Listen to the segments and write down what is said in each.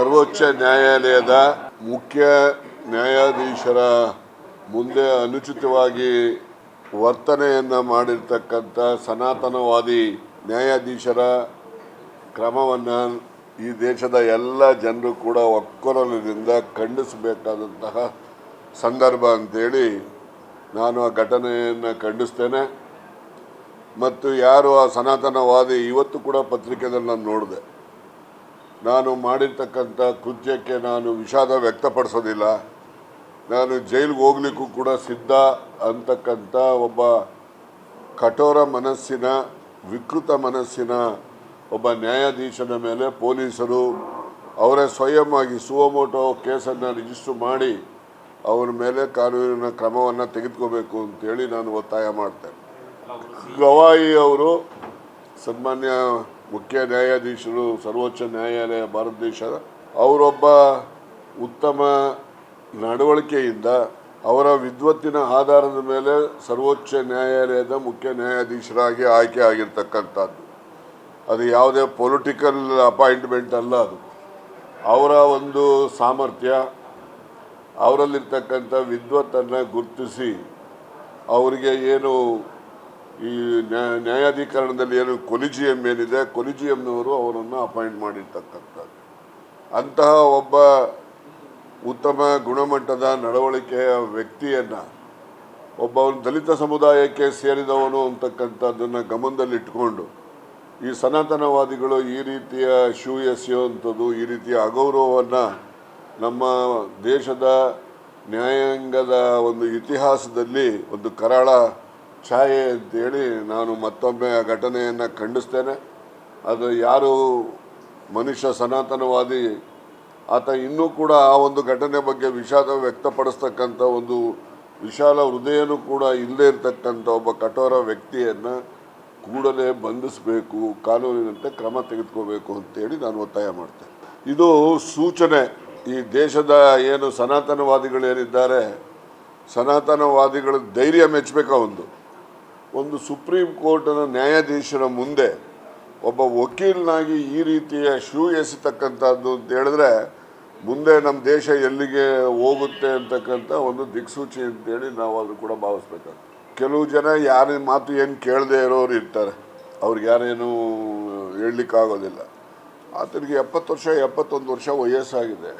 ಸರ್ವೋಚ್ಚ ನ್ಯಾಯಾಲಯದ ಮುಖ್ಯ ನ್ಯಾಯಾಧೀಶರ ಮುಂದೆ ಅನುಚಿತವಾಗಿ ವರ್ತನೆಯನ್ನು ಮಾಡಿರ್ತಕ್ಕಂಥ ಸನಾತನವಾದಿ ನ್ಯಾಯಾಧೀಶರ ಕ್ರಮವನ್ನು ಈ ದೇಶದ ಎಲ್ಲ ಜನರು ಕೂಡ ಒಕ್ಕೊರಲಿನಿಂದ ಖಂಡಿಸಬೇಕಾದಂತಹ ಸಂದರ್ಭ ಅಂತೇಳಿ ನಾನು ಆ ಘಟನೆಯನ್ನು ಖಂಡಿಸ್ತೇನೆ. ಮತ್ತು ಯಾರು ಆ ಸನಾತನವಾದಿ ಇವತ್ತು ಕೂಡ ಪತ್ರಿಕೆದಲ್ಲಿ ನಾನು ನೋಡಿದೆ. ನಾನು ಮಾಡಿರ್ತಕ್ಕಂಥ ಕೃತ್ಯಕ್ಕೆ ನಾನು ವಿಷಾದ ವ್ಯಕ್ತಪಡಿಸೋದಿಲ್ಲ. ನಾನು ಜೈಲಿಗೆ ಹೋಗ್ಲಿಕ್ಕೂ ಕೂಡ ಸಿದ್ಧ ಅಂತಕ್ಕಂಥ ಒಬ್ಬ ಕಠೋರ ಮನಸ್ಸಿನ, ವಿಕೃತ ಮನಸ್ಸಿನ ಒಬ್ಬ ನ್ಯಾಯಾಧೀಶನ ಮೇಲೆ ಪೊಲೀಸರು ಅವರೇ ಸ್ವಯಂ ಆಗಿ ಸುವಮೋಟೋ ಕೇಸನ್ನು ರಿಜಿಸ್ಟರ್ ಮಾಡಿ ಅವರ ಮೇಲೆ ಕಾನೂನಿನ ಕ್ರಮವನ್ನು ತೆಗೆದುಕೋಬೇಕು ಅಂತೇಳಿ ನಾನು ಒತ್ತಾಯ ಮಾಡ್ತೇನೆ. ಗವಾಯಿ ಅವರು ಸನ್ಮಾನ್ಯ ಮುಖ್ಯ ನ್ಯಾಯಾಧೀಶರು, ಸರ್ವೋಚ್ಚ ನ್ಯಾಯಾಲಯ, ಭಾರತ ದೇಶದ ಅವರೊಬ್ಬ ಉತ್ತಮ ನಡವಳಿಕೆಯಿಂದ ಅವರ ವಿದ್ವತ್ತಿನ ಆಧಾರದ ಮೇಲೆ ಸರ್ವೋಚ್ಚ ನ್ಯಾಯಾಲಯದ ಮುಖ್ಯ ನ್ಯಾಯಾಧೀಶರಾಗಿ ಆಯ್ಕೆ ಆಗಿರ್ತಕ್ಕಂಥದ್ದು. ಅದು ಯಾವುದೇ ಪೊಲಿಟಿಕಲ್ ಅಪಾಯಿಂಟ್ಮೆಂಟ್ ಅಲ್ಲ ಅದು. ಅವರ ಒಂದು ಸಾಮರ್ಥ್ಯ, ಅವರಲ್ಲಿರ್ತಕ್ಕಂಥ ವಿದ್ವತ್ತನ್ನು ಗುರುತಿಸಿ ಅವರಿಗೆ ಏನು ಈ ನ್ಯಾ, ನ್ಯಾಯಾಧೀಕರಣದಲ್ಲಿ ಏನು ಕೊಲಿಜಿಯಂ ಏನಿದೆ, ಕೊಲಿಜಿಯಂನವರು ಅವರನ್ನು ಅಪಾಯಿಂಟ್ ಮಾಡಿರ್ತಕ್ಕಂಥದ್ದು. ಅಂತಹ ಒಬ್ಬ ಉತ್ತಮ ಗುಣಮಟ್ಟದ ನಡವಳಿಕೆಯ ವ್ಯಕ್ತಿಯನ್ನು, ಒಬ್ಬವನು ದಲಿತ ಸಮುದಾಯಕ್ಕೆ ಸೇರಿದವನು ಅಂತಕ್ಕಂಥದ್ದನ್ನು ಗಮನದಲ್ಲಿಟ್ಟುಕೊಂಡು ಈ ಸನಾತನವಾದಿಗಳು ಈ ರೀತಿಯ ಶೂ ಎಸೆಯುವಂಥದ್ದು, ಈ ರೀತಿಯ ಅಗೌರವವನ್ನು ನಮ್ಮ ದೇಶದ ನ್ಯಾಯಾಂಗದ ಒಂದು ಇತಿಹಾಸದಲ್ಲಿ ಒಂದು ಕರಾಳ ಛಾಯೆ ಅಂತೇಳಿ ನಾನು ಮತ್ತೊಮ್ಮೆ ಆ ಘಟನೆಯನ್ನು ಖಂಡಿಸ್ತೇನೆ. ಅದು ಯಾರು ಮನುಷ್ಯ ಸನಾತನವಾದಿ, ಆತ ಇನ್ನೂ ಕೂಡ ಆ ಒಂದು ಘಟನೆ ಬಗ್ಗೆ ವಿಷಾದ ವ್ಯಕ್ತಪಡಿಸ್ತಕ್ಕಂಥ ಒಂದು ವಿಶಾಲ ಹೃದಯನೂ ಕೂಡ ಇಲ್ಲದೇ ಇರತಕ್ಕಂಥ ಒಬ್ಬ ಕಠೋರ ವ್ಯಕ್ತಿಯನ್ನು ಕೂಡಲೇ ಬಂಧಿಸಬೇಕು, ಕಾನೂನಿನಂತೆ ಕ್ರಮ ತೆಗೆದುಕೋಬೇಕು ಅಂತೇಳಿ ನಾನು ಒತ್ತಾಯ ಮಾಡ್ತೇನೆ. ಇದು ಸೂಚನೆ. ಈ ದೇಶದ ಏನು ಸನಾತನವಾದಿಗಳೇನಿದ್ದಾರೆ, ಸನಾತನವಾದಿಗಳ ಧೈರ್ಯ ಮೆಚ್ಚಬೇಕಾ ಒಂದು? ಒಂದು ಸುಪ್ರೀಂ ಕೋರ್ಟ್ನ ನ್ಯಾಯಾಧೀಶರ ಮುಂದೆ ಒಬ್ಬ ವಕೀಲನಾಗಿ ಈ ರೀತಿಯ ಶೂ ಎಸಿತಕ್ಕಂಥದ್ದು ಅಂತ ಹೇಳಿದ್ರೆ ಮುಂದೆ ನಮ್ಮ ದೇಶ ಎಲ್ಲಿಗೆ ಹೋಗುತ್ತೆ ಅಂತಕ್ಕಂಥ ಒಂದು ದಿಕ್ಸೂಚಿ ಅಂತೇಳಿ ನಾವು ಅದು ಕೂಡ ಭಾವಿಸ್ಬೇಕಾಗ್ತದೆ. ಕೆಲವು ಜನ ಯಾರ ಮಾತು ಏನು ಕೇಳದೆ ಇರೋರು ಇರ್ತಾರೆ. ಅವ್ರಿಗೆ ಯಾರೇನು ಹೇಳಲಿಕ್ಕಾಗೋದಿಲ್ಲ. ಆತನಿಗೆ ಎಪ್ಪತ್ತು ವರ್ಷ, ಎಪ್ಪತ್ತೊಂದು ವರ್ಷ ವಯಸ್ಸಾಗಿದೆ.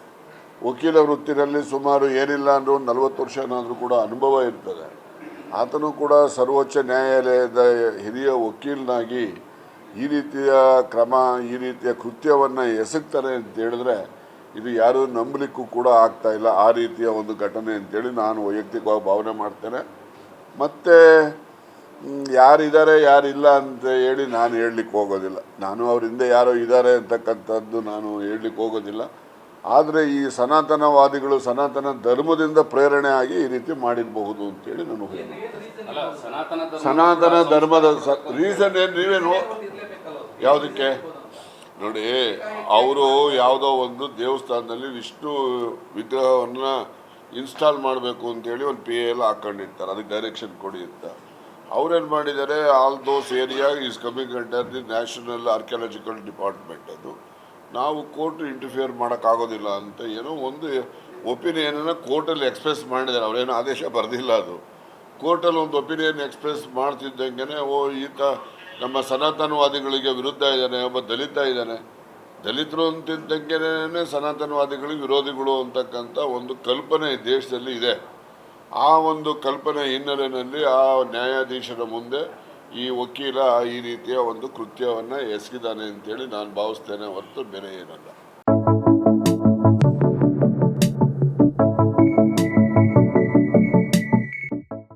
ವಕೀಲ ವೃತ್ತಿನಲ್ಲಿ ಸುಮಾರು ಏನಿಲ್ಲ ಅಂದರೂ ನಲವತ್ತು ವರ್ಷನಾದರೂ ಕೂಡ ಅನುಭವ ಇರ್ತದೆ. ಆತನು ಕೂಡ ಸರ್ವೋಚ್ಚ ನ್ಯಾಯಾಲಯದ ಹಿರಿಯ ವಕೀಲನಾಗಿ ಈ ರೀತಿಯ ಕ್ರಮ, ಈ ರೀತಿಯ ಕೃತ್ಯವನ್ನು ಎಸಗ್ತಾರೆ ಅಂತ ಹೇಳಿದ್ರೆ ಇದು ಯಾರೂ ನಂಬಲಿಕ್ಕೂ ಕೂಡ ಆಗ್ತಾ ಇಲ್ಲ. ಆ ರೀತಿಯ ಒಂದು ಘಟನೆ ಅಂತೇಳಿ ನಾನು ವೈಯಕ್ತಿಕವಾಗಿ ಭಾವನೆ ಮಾಡ್ತೇನೆ. ಮತ್ತು ಯಾರಿದ್ದಾರೆ, ಯಾರಿಲ್ಲ ಅಂತ ಹೇಳಿ ನಾನು ಹೇಳಲಿಕ್ಕೆ ಹೋಗೋದಿಲ್ಲ. ನಾನು ಅವ್ರ ಹಿಂದೆ ಯಾರೋ ಇದ್ದಾರೆ ಅಂತಕ್ಕಂಥದ್ದು ನಾನು ಹೇಳಲಿಕ್ಕೆ ಹೋಗೋದಿಲ್ಲ. ಆದರೆ ಈ ಸನಾತನವಾದಿಗಳು ಸನಾತನ ಧರ್ಮದಿಂದ ಪ್ರೇರಣೆ ಆಗಿ ಈ ರೀತಿ ಮಾಡಿರಬಹುದು ಅಂತೇಳಿ ನಾನು ಹೇಳ್ತೀನಿ. ಅಲ್ಲ ಸನಾತನ ಧರ್ಮ ಸನಾತನ ಧರ್ಮದ ರೀಸನ್ ಏನು ನೀವೇನು? ಯಾವುದಕ್ಕೆ? ನೋಡಿ, ಅವರು ಯಾವುದೋ ಒಂದು ದೇವಸ್ಥಾನದಲ್ಲಿ ವಿಷ್ಣು ವಿಗ್ರಹವನ್ನು ಇನ್ಸ್ಟಾಲ್ ಮಾಡಬೇಕು ಅಂತೇಳಿ ಒಂದು ಪಿ ಎಲ್ಲ ಹಾಕೊಂಡಿರ್ತಾರೆ, ಅದಕ್ಕೆ ಡೈರೆಕ್ಷನ್ ಕೊಡಿ ಅಂತ. ಅವ್ರೇನು ಮಾಡಿದ್ದಾರೆ? All those area is coming under the national archaeological department ಅದು. ನಾವು ಕೋರ್ಟ್ ಇಂಟರ್ಫಿಯರ್ ಮಾಡೋಕ್ಕಾಗೋದಿಲ್ಲ ಅಂತ ಏನೋ ಒಂದು ಒಪಿನಿಯನನ್ನು ಕೋರ್ಟಲ್ಲಿ ಎಕ್ಸ್ಪ್ರೆಸ್ ಮಾಡಿದ್ದಾರೆ. ಅವರೇನು ಆದೇಶ ಬರೆದಿಲ್ಲ ಅದು. ಕೋರ್ಟಲ್ಲಿ ಒಂದು ಒಪಿನಿಯನ್ ಎಕ್ಸ್ಪ್ರೆಸ್ ಮಾಡ್ತಿದ್ದಂಗೆ ಓ ಈತ ನಮ್ಮ ಸನಾತನವಾದಿಗಳಿಗೆ ವಿರುದ್ಧ ಇದ್ದಾನೆ, ಒಬ್ಬ ದಲಿತ ಇದ್ದಾನೆ. ದಲಿತರು ಅಂತಿದ್ದಂಗೆ ಸನಾತನವಾದಿಗಳಿಗೆ ವಿರೋಧಿಗಳು ಅಂತಕ್ಕಂಥ ಒಂದು ಕಲ್ಪನೆ ದೇಶದಲ್ಲಿ ಇದೆ. ಆ ಒಂದು ಕಲ್ಪನೆ ಹಿನ್ನೆಲೆಯಲ್ಲಿ ಆ ನ್ಯಾಯಾಧೀಶರ ಮುಂದೆ ಈ ವಕೀಲ ಈ ರೀತಿಯ ಒಂದು ಕೃತ್ಯವನ್ನು ಎಸಗಿದ್ದಾನೆ ಅಂತೇಳಿ ನಾನು ಭಾವಿಸ್ತೇನೆ ಹೊರತು ಬೇರೆ ಏನಲ್ಲ.